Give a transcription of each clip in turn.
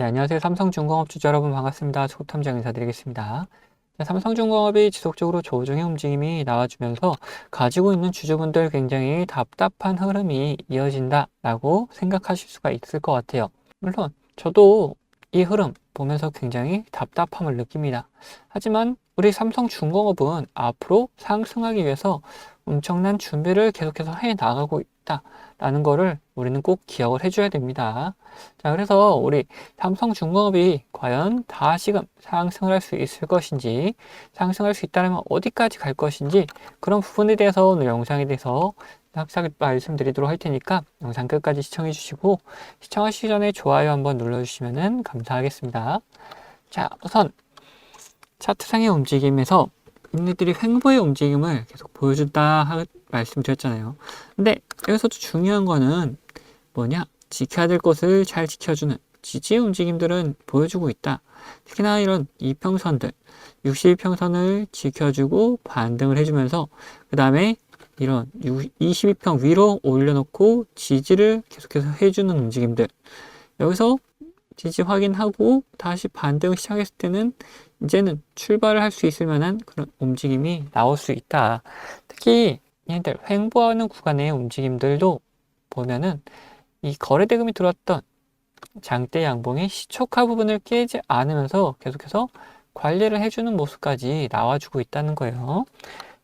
네, 안녕하세요. 삼성중공업 주주 여러분 반갑습니다. 초탐정 인사드리겠습니다. 자, 삼성중공업이 지속적으로 조정의 움직임이 나와주면서 가지고 있는 주주분들 굉장히 답답한 흐름이 이어진다라고 생각하실 수가 있을 것 같아요. 물론 저도 이 흐름 보면서 굉장히 답답함을 느낍니다. 하지만 우리 삼성중공업은 앞으로 상승하기 위해서 엄청난 준비를 계속해서 해 나가고 있다 라는 거를 우리는 꼭 기억을 해줘야 됩니다. 자, 그래서 우리 삼성중공업이 과연 다시금 상승을 할 수 있을 것인지, 상승할 수 있다면 어디까지 갈 것인지, 그런 부분에 대해서 오늘 영상에 대해서 싹싹 말씀드리도록 할 테니까 영상 끝까지 시청해 주시고, 시청하시기 전에 좋아요 한번 눌러주시면 감사하겠습니다. 자, 우선 차트상의 움직임에서 얘네들이 횡보의 움직임을 계속 보여준다 하, 말씀드렸잖아요. 근데 여기서도 중요한 거는 뭐냐? 지켜야 될 것을 잘 지켜주는 지지의 움직임들은 보여주고 있다. 특히나 이런 이평선들, 60평선을 지켜주고 반등을 해주면서 그 다음에 이런 22평 위로 올려놓고 지지를 계속해서 해주는 움직임들. 여기서 지지 확인하고 다시 반등을 시작했을 때는 이제는 출발을 할 수 있을 만한 그런 움직임이 나올 수 있다. 특히 얘들 횡보하는 구간의 움직임들도 보면은 이 거래대금이 들어왔던 장대 양봉의 시초카 부분을 깨지 않으면서 계속해서 관리를 해주는 모습까지 나와주고 있다는 거예요.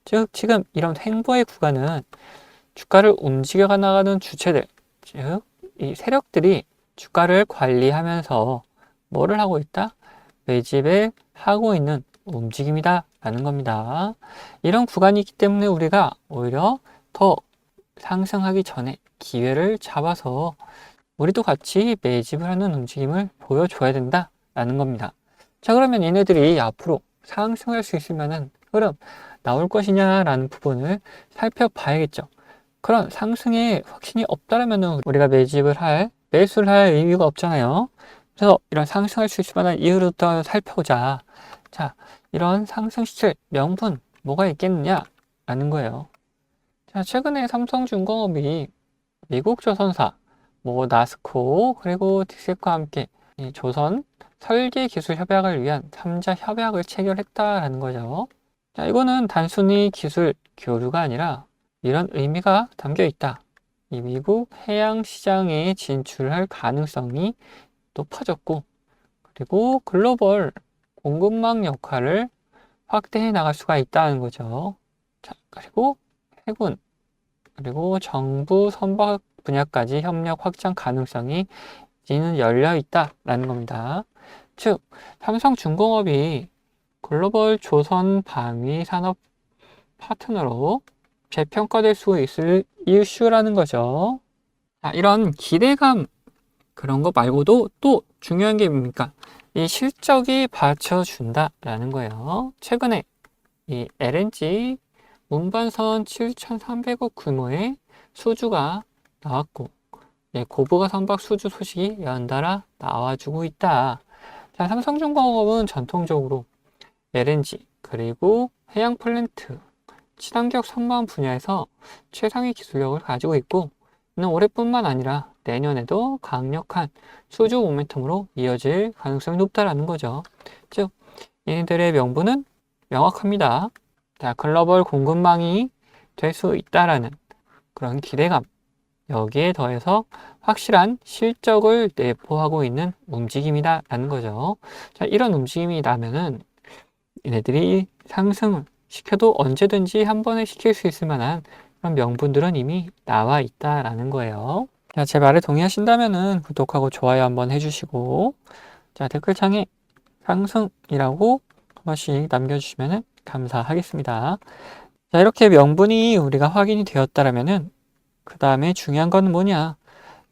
즉 지금 이런 횡보의 구간은 주가를 움직여 나가는 주체들, 즉 이 세력들이 주가를 관리하면서 뭐를 하고 있다? 매집을 하고 있는 움직임이다 라는 겁니다. 이런 구간이 있기 때문에 우리가 오히려 더 상승하기 전에 기회를 잡아서 우리도 같이 매집을 하는 움직임을 보여줘야 된다 라는 겁니다. 자 그러면 얘네들이 앞으로 상승할 수 있을 만한 흐름 나올 것이냐 라는 부분을 살펴봐야겠죠. 그런 상승에 확신이 없다면 우리가 매집을 할 매수를 할 의미가 없잖아요. 그래서 이런 상승할 수 있을 만한 이유부터 살펴보자. 자, 이런 상승시킬 명분 뭐가 있겠느냐? 라는 거예요. 자, 최근에 삼성중공업이 미국 조선사, 뭐 나스코, 그리고 딕스과 함께 이 조선 설계 기술 협약을 위한 3자 협약을 체결했다라는 거죠. 자, 이거는 단순히 기술 교류가 아니라 이런 의미가 담겨 있다. 이 미국 해양 시장에 진출할 가능성이 높아졌고, 그리고 글로벌 공급망 역할을 확대해 나갈 수가 있다는 거죠. 자, 그리고 해군, 그리고 정부 선박 분야까지 협력 확장 가능성이 이제는 열려 있다라는 겁니다. 즉, 삼성중공업이 글로벌 조선 방위 산업 파트너로 재평가될 수 있을 이슈라는 거죠. 자, 이런 기대감 그런 거 말고도 또 중요한 게 뭡니까? 이 실적이 받쳐준다라는 거예요. 최근에 이 LNG 운반선 7,300억 규모의 수주가 나왔고, 예, 고부가 선박 수주 소식이 연달아 나와주고 있다. 자, 삼성중공업은 전통적으로 LNG 그리고 해양 플랜트, 친환경 선반 분야에서 최상의 기술력을 가지고 있고, 올해뿐만 아니라 내년에도 강력한 수주 모멘텀으로 이어질 가능성이 높다라는 거죠. 즉, 얘네들의 명분은 명확합니다. 자, 글로벌 공급망이 될 수 있다라는 그런 기대감. 여기에 더해서 확실한 실적을 내포하고 있는 움직임이다라는 거죠. 자, 이런 움직임이 나면은 얘네들이 상승을 시켜도 언제든지 한 번에 시킬 수 있을 만한 그런 명분들은 이미 나와 있다라는 거예요. 자, 제 말에 동의하신다면은 구독하고 좋아요 한번 해주시고, 자, 댓글창에 상승이라고 한 번씩 남겨주시면 감사하겠습니다. 자, 이렇게 명분이 우리가 확인이 되었다라면은, 그 다음에 중요한 건 뭐냐.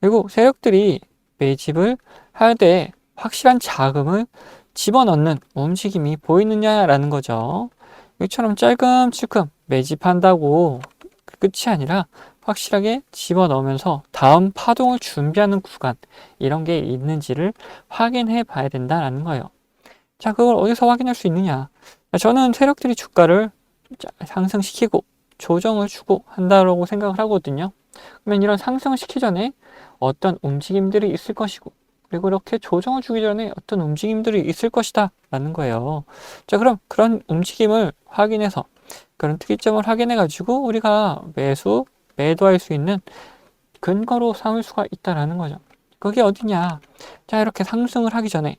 그리고 세력들이 매집을 할 때 확실한 자금을 집어넣는 움직임이 보이느냐라는 거죠. 이처럼 짤끔찔끔 매집한다고 끝이 아니라 확실하게 집어넣으면서 다음 파동을 준비하는 구간 이런 게 있는지를 확인해 봐야 된다는 거예요. 자, 그걸 어디서 확인할 수 있느냐? 저는 세력들이 주가를 상승시키고 조정을 주고 한다고 생각을 하거든요. 그러면 이런 상승시키 전에 어떤 움직임들이 있을 것이고 그리고 이렇게 조정을 주기 전에 어떤 움직임들이 있을 것이다 라는 거예요. 자, 그럼 그런 움직임을 확인해서 그런 특이점을 확인해 가지고 우리가 매수, 매도할 수 있는 근거로 삼을 수가 있다라는 거죠. 그게 어디냐? 자, 이렇게 상승을 하기 전에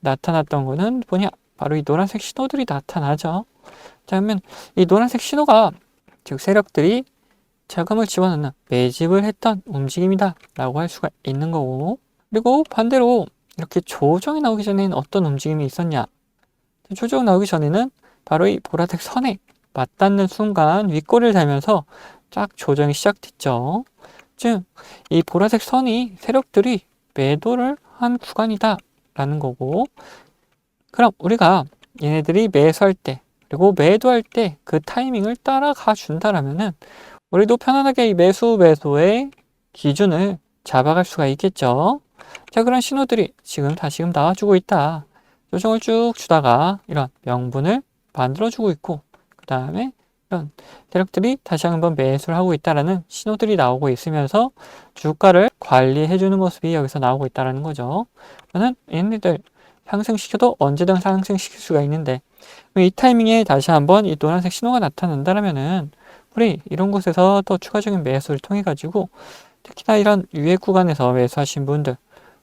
나타났던 거는 뭐냐? 바로 이 노란색 신호들이 나타나죠. 자, 그러면 이 노란색 신호가 즉 세력들이 자금을 집어넣는 매집을 했던 움직임이다 라고 할 수가 있는 거고 그리고 반대로 이렇게 조정이 나오기 전에는 어떤 움직임이 있었냐 조정 나오기 전에는 바로 이 보라색 선에 맞닿는 순간 윗꼬리를 달면서 쫙 조정이 시작됐죠 즉 이 보라색 선이 세력들이 매도를 한 구간이다 라는 거고 그럼 우리가 얘네들이 매수할 때 그리고 매도할 때 그 타이밍을 따라가 준다라면은 우리도 편안하게 이 매수 매도의 기준을 잡아갈 수가 있겠죠. 자, 그런 신호들이 지금 다시금 나와주고 있다. 조정을 쭉 주다가 이런 명분을 만들어주고 있고, 그 다음에 이런 세력들이 다시 한번 매수를 하고 있다라는 신호들이 나오고 있으면서 주가를 관리해주는 모습이 여기서 나오고 있다라는 거죠. 저는 얘네들 상승시켜도 언제든 상승시킬 수가 있는데 이 타이밍에 다시 한번 이 노란색 신호가 나타난다면은 우리 이런 곳에서 또 추가적인 매수를 통해 가지고 특히나 이런 유예 구간에서 매수하신 분들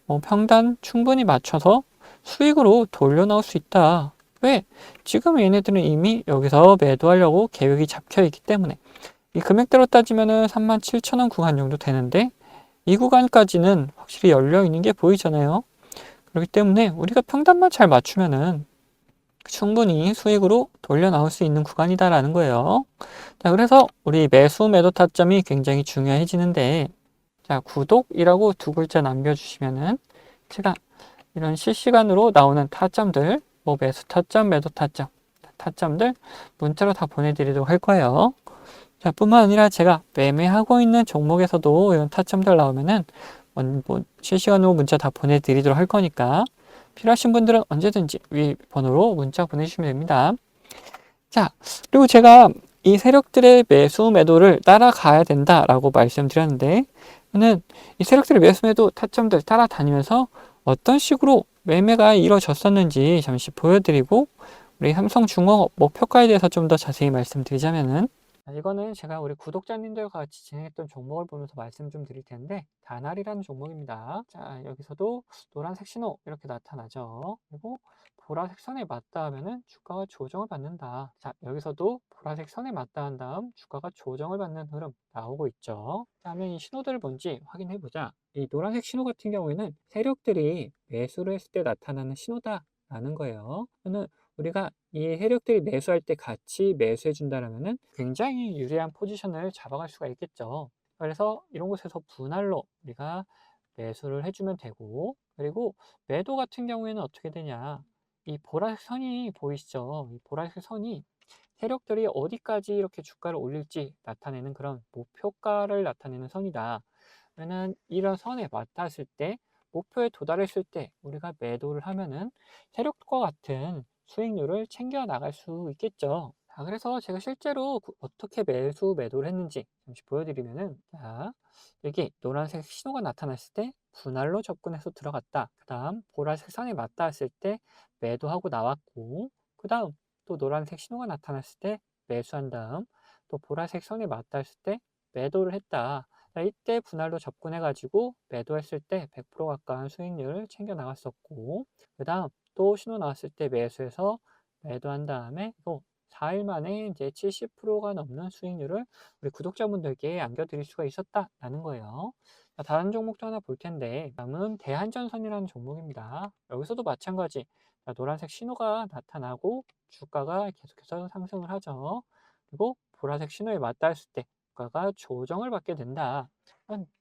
뭐 평단 충분히 맞춰서 수익으로 돌려 나올 수 있다. 왜? 지금 얘네들은 이미 여기서 매도하려고 계획이 잡혀 있기 때문에 이 금액대로 따지면은 37,000원 구간 정도 되는데 이 구간까지는 확실히 열려 있는 게 보이잖아요. 그렇기 때문에 우리가 평단만 잘 맞추면은 충분히 수익으로 돌려 나올 수 있는 구간이다라는 거예요. 자, 그래서 우리 매수 매도 타점이 굉장히 중요해지는데, 자, 구독이라고 두 글자 남겨 주시면은 제가 이런 실시간으로 나오는 타점들, 뭐 매수 타점, 매도 타점, 타점들 문자로 다 보내드리도록 할 거예요. 자, 뿐만 아니라 제가 매매하고 있는 종목에서도 이런 타점들 나오면은 뭐 실시간으로 문자 다 보내드리도록 할 거니까 필요하신 분들은 언제든지 위 번호로 문자 보내주시면 됩니다. 자, 그리고 제가 이 세력들의 매수 매도를 따라가야 된다라고 말씀드렸는데, 저는 이 세력들의 매수 매도 타점들 따라다니면서 어떤 식으로 매매가 이루어졌었는지 잠시 보여드리고, 우리 삼성중공업 목표가에 대해서 좀 더 자세히 말씀드리자면은, 이거는 제가 우리 구독자님들과 같이 진행했던 종목을 보면서 말씀 좀 드릴 텐데 다날이라는 종목입니다. 자 여기서도 노란색 신호 이렇게 나타나죠. 그리고 보라색 선에 맞다 하면은 주가가 조정을 받는다. 자 여기서도 보라색 선에 맞다 한 다음 주가가 조정을 받는 흐름 나오고 있죠. 자, 하면 이 신호들을 뭔지 확인해 보자. 이 노란색 신호 같은 경우에는 세력들이 매수를 했을 때 나타나는 신호다라는 거예요. 저는 우리가 이 세력들이 매수할 때 같이 매수해 준다면은 굉장히 유리한 포지션을 잡아갈 수가 있겠죠. 그래서 이런 곳에서 분할로 우리가 매수를 해주면 되고 그리고 매도 같은 경우에는 어떻게 되냐 이 보라색 선이 보이시죠 이 보라색 선이 세력들이 어디까지 이렇게 주가를 올릴지 나타내는 그런 목표가를 나타내는 선이다 그러면 이런 선에 맞닿았을 때 목표에 도달했을 때 우리가 매도를 하면은 세력과 같은 수익률을 챙겨 나갈 수 있겠죠. 자, 그래서 제가 실제로 어떻게 매수 매도를 했는지 잠시 보여드리면은 자, 여기 노란색 신호가 나타났을 때 분할로 접근해서 들어갔다. 그 다음 보라색 선에 맞닿았을 때 매도하고 나왔고 그 다음 또 노란색 신호가 나타났을 때 매수한 다음 또 보라색 선에 맞닿았을 때 매도를 했다. 자, 이때 분할로 접근해 가지고 매도했을 때 100% 가까운 수익률을 챙겨 나갔었고 그 다음 또 신호 나왔을 때 매수해서 매도한 다음에 또 4일 만에 이제 70%가 넘는 수익률을 우리 구독자분들께 안겨드릴 수가 있었다라는 거예요. 자, 다른 종목도 하나 볼 텐데, 다음은 대한전선이라는 종목입니다. 여기서도 마찬가지 자, 노란색 신호가 나타나고 주가가 계속해서 상승을 하죠. 그리고 보라색 신호에 맞닿았을 때 주가가 조정을 받게 된다.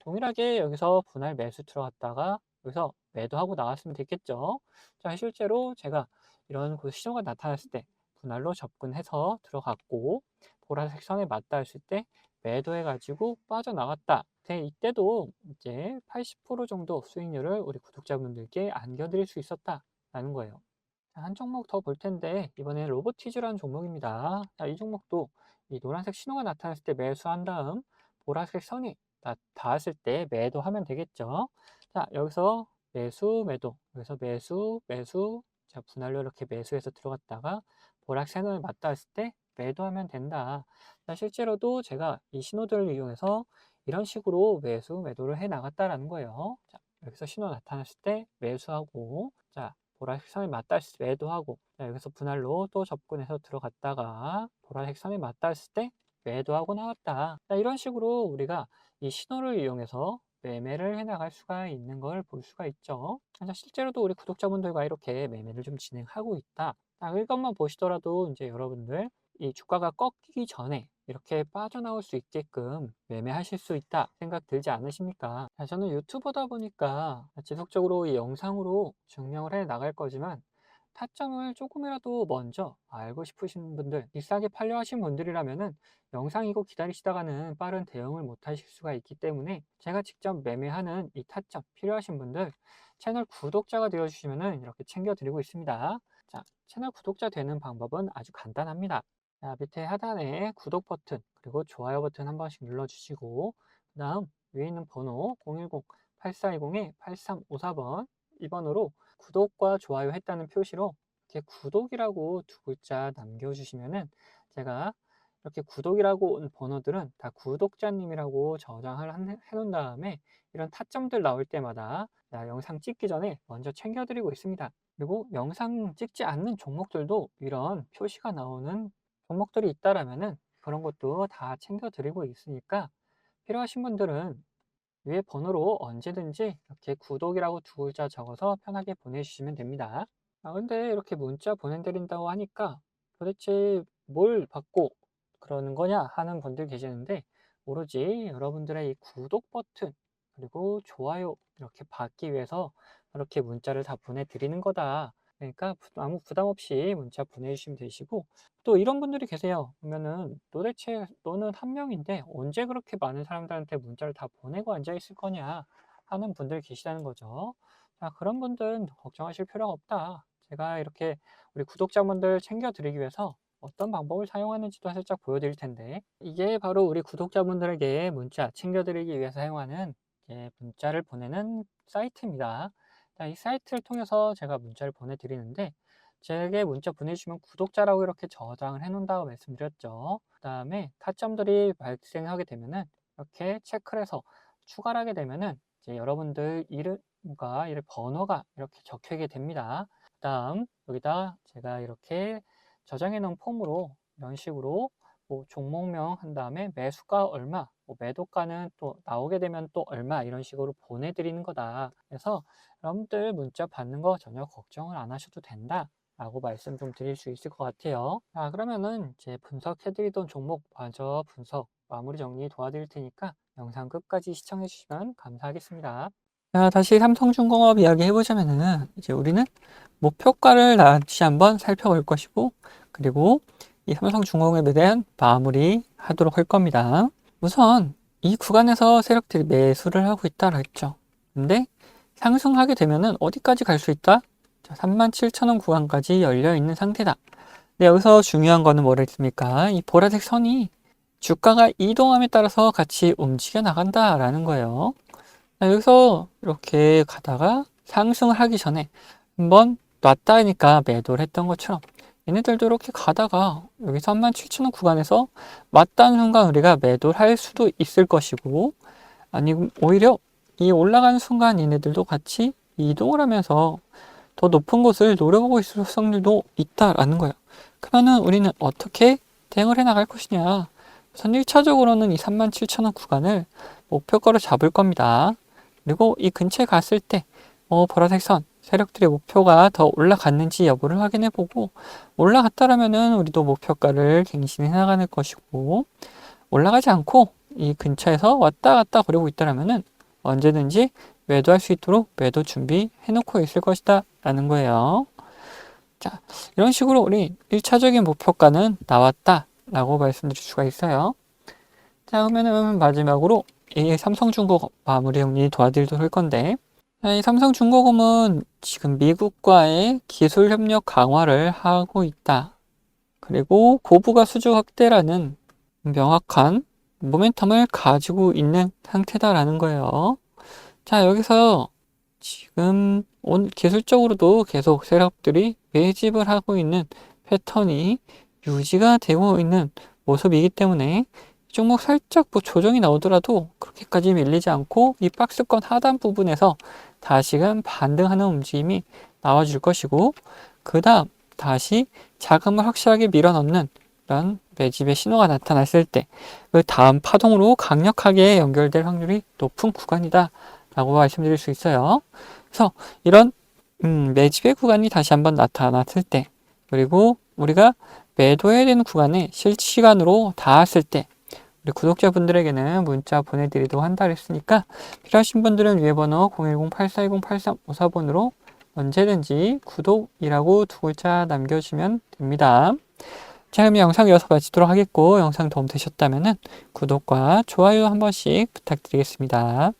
동일하게 여기서 분할 매수 들어갔다가 여기서 매도하고 나왔으면 됐겠죠. 자, 실제로 제가 이런 그 신호가 나타났을 때 분할로 접근해서 들어갔고 보라색 선에 맞닿았을 때 매도해가지고 빠져나갔다. 네, 이때도 이제 80% 정도 수익률을 우리 구독자분들께 안겨드릴 수 있었다라는 거예요. 자, 한 종목 더 볼 텐데 이번에 로보티즈라는 종목입니다. 자, 이 종목도 이 노란색 신호가 나타났을 때 매수한 다음 보라색 선이 닿았을 때 매도하면 되겠죠. 자, 여기서 매수, 매도. 그래서 매수, 매수. 자, 분할로 이렇게 매수해서 들어갔다가 보락 신호에 맞닿았을때 매도하면 된다. 자, 실제로도 제가 이 신호들을 이용해서 이런 식으로 매수, 매도를 해 나갔다라는 거예요. 자, 여기서 신호 나타났을 때 매수하고, 자, 보라색 선에 맞닿았을 때 매도하고, 자, 여기서 분할로 또 접근해서 들어갔다가 보라색 선에 맞닿았을 때 매도하고 나왔다. 자, 이런 식으로 우리가 이 신호를 이용해서 매매를 해 나갈 수가 있는 걸 볼 수가 있죠. 자, 실제로도 우리 구독자분들과 이렇게 매매를 좀 진행하고 있다. 자, 이것만 보시더라도 이제 여러분들 이 주가가 꺾이기 전에 이렇게 빠져나올 수 있게끔 매매하실 수 있다 생각 들지 않으십니까? 자, 저는 유튜버다 보니까 지속적으로 이 영상으로 증명을 해 나갈 거지만 타점을 조금이라도 먼저 알고 싶으신 분들, 비싸게 팔려 하신 분들이라면은 영상이고 기다리시다가는 빠른 대응을 못 하실 수가 있기 때문에 제가 직접 매매하는 이 타점 필요하신 분들 채널 구독자가 되어 주시면은 이렇게 챙겨 드리고 있습니다. 자, 채널 구독자 되는 방법은 아주 간단합니다. 자, 밑에 하단에 구독 버튼 그리고 좋아요 버튼 한 번씩 눌러 주시고 그 다음 위에 있는 번호 010-8420-8354번 이 번호로 구독과 좋아요 했다는 표시로 이렇게 구독이라고 두 글자 남겨주시면은 제가 이렇게 구독이라고 온 번호들은 다 구독자님이라고 저장을 한- 해놓은 다음에 이런 타점들 나올 때마다 자, 영상 찍기 전에 먼저 챙겨드리고 있습니다. 그리고 영상 찍지 않는 종목들도 이런 표시가 나오는 종목들이 있다라면은 그런 것도 다 챙겨드리고 있으니까 필요하신 분들은 위에 번호로 언제든지 이렇게 구독이라고 두 글자 적어서 편하게 보내주시면 됩니다. 아, 근데 이렇게 문자 보내드린다고 하니까 도대체 뭘 받고 그러는 거냐 하는 분들 계시는데 오로지 여러분들의 이 구독 버튼 그리고 좋아요 이렇게 받기 위해서 이렇게 문자를 다 보내드리는 거다. 그러니까 부- 아무 부담 없이 문자 보내주시면 되시고 또 이런 분들이 계세요. 그러면은 도대체 너는 한 명인데 언제 그렇게 많은 사람들한테 문자를 다 보내고 앉아 있을 거냐 하는 분들 계시다는 거죠. 자, 그런 분들은 걱정하실 필요가 없다. 제가 이렇게 우리 구독자분들 챙겨드리기 위해서 어떤 방법을 사용하는지도 살짝 보여드릴 텐데 이게 바로 우리 구독자분들에게 문자 챙겨드리기 위해서 사용하는 문자를 보내는 사이트입니다. 자, 이 사이트를 통해서 제가 문자를 보내드리는데 제게 문자 보내주시면 구독자라고 이렇게 저장을 해 놓는다고 말씀드렸죠. 그 다음에 타점들이 발생하게 되면은 이렇게 체크를 해서 추가를 하게 되면은 이제 여러분들 이름과 이름 번호가 이렇게 적혀있게 됩니다. 그 다음 여기다 제가 이렇게 저장해 놓은 폼으로 이런 식으로 뭐 종목명 한 다음에 매수가 얼마, 뭐 매도가는 또 나오게 되면 또 얼마 이런 식으로 보내드리는 거다. 그래서 여러분들 문자 받는 거 전혀 걱정을 안 하셔도 된다. 라고 말씀 좀 드릴 수 있을 것 같아요. 자, 그러면은 이제 분석해드리던 종목 마저 분석 마무리 정리 도와드릴 테니까 영상 끝까지 시청해 주시면 감사하겠습니다. 자, 다시 삼성중공업 이야기 해보자면은 이제 우리는 목표가를 다시 한번 살펴볼 것이고 그리고 이 삼성중공업에 대한 마무리 하도록 할 겁니다. 우선 이 구간에서 세력들이 매수를 하고 있다라 했죠. 근데 상승하게 되면은 어디까지 갈 수 있다? 자, 37,000원 구간까지 열려 있는 상태다. 근데 여기서 중요한 거는 뭐랬습니까? 이 보라색 선이 주가가 이동함에 따라서 같이 움직여 나간다라는 거예요. 자, 여기서 이렇게 가다가 상승을 하기 전에 한번 놨다 하니까 매도를 했던 것처럼 얘네들도 이렇게 가다가 여기 37,000원 구간에서 맞다는 순간 우리가 매도를 할 수도 있을 것이고 아니면 오히려 이 올라가는 순간 얘네들도 같이 이동을 하면서 더 높은 곳을 노려보고 있을 확률도 있다라는 거예요. 그러면은 우리는 어떻게 대응을 해 나갈 것이냐? 우선 1차적으로는 이 37,000원 구간을 목표가로 잡을 겁니다. 그리고 이 근처에 갔을 때, 어, 보라색 선, 세력들의 목표가 더 올라갔는지 여부를 확인해 보고, 올라갔다라면은 우리도 목표가를 갱신해 나가는 것이고, 올라가지 않고 이 근처에서 왔다 갔다 거리고 있다라면은 언제든지 매도할 수 있도록 매도 준비해 놓고 있을 것이다 라는 거예요. 자, 이런 식으로 우리 1차적인 목표가는 나왔다 라고 말씀드릴 수가 있어요. 자, 그러면은 마지막으로 이 삼성중공업 마무리 정리 도와드리도록 할 건데, 삼성중공업은 지금 미국과의 기술 협력 강화를 하고 있다. 그리고 고부가 수주 확대라는 명확한 모멘텀을 가지고 있는 상태다라는 거예요. 자, 여기서 지금 온 기술적으로도 계속 세력들이 매집을 하고 있는 패턴이 유지가 되고 있는 모습이기 때문에 이 종목 살짝 뭐 조정이 나오더라도 그렇게까지 밀리지 않고 이 박스권 하단 부분에서 다시금 반등하는 움직임이 나와줄 것이고 그 다음 다시 자금을 확실하게 밀어넣는 이런 매집의 신호가 나타났을 때 그 다음 파동으로 강력하게 연결될 확률이 높은 구간이다 라고 말씀드릴 수 있어요. 그래서 이런 음, 매집의 구간이 다시 한번 나타났을 때 그리고 우리가 매도해야 되는 구간에 실시간으로 닿았을 때 우리 구독자분들에게는 문자 보내드리도록 한다 그랬으니까 필요하신 분들은 위에 번호 010-8410-8354번으로 언제든지 구독이라고 두 글자 남겨주시면 됩니다. 자, 그럼 영상 여기서 마치도록 하겠고, 영상 도움 되셨다면 구독과 좋아요 한 번씩 부탁드리겠습니다.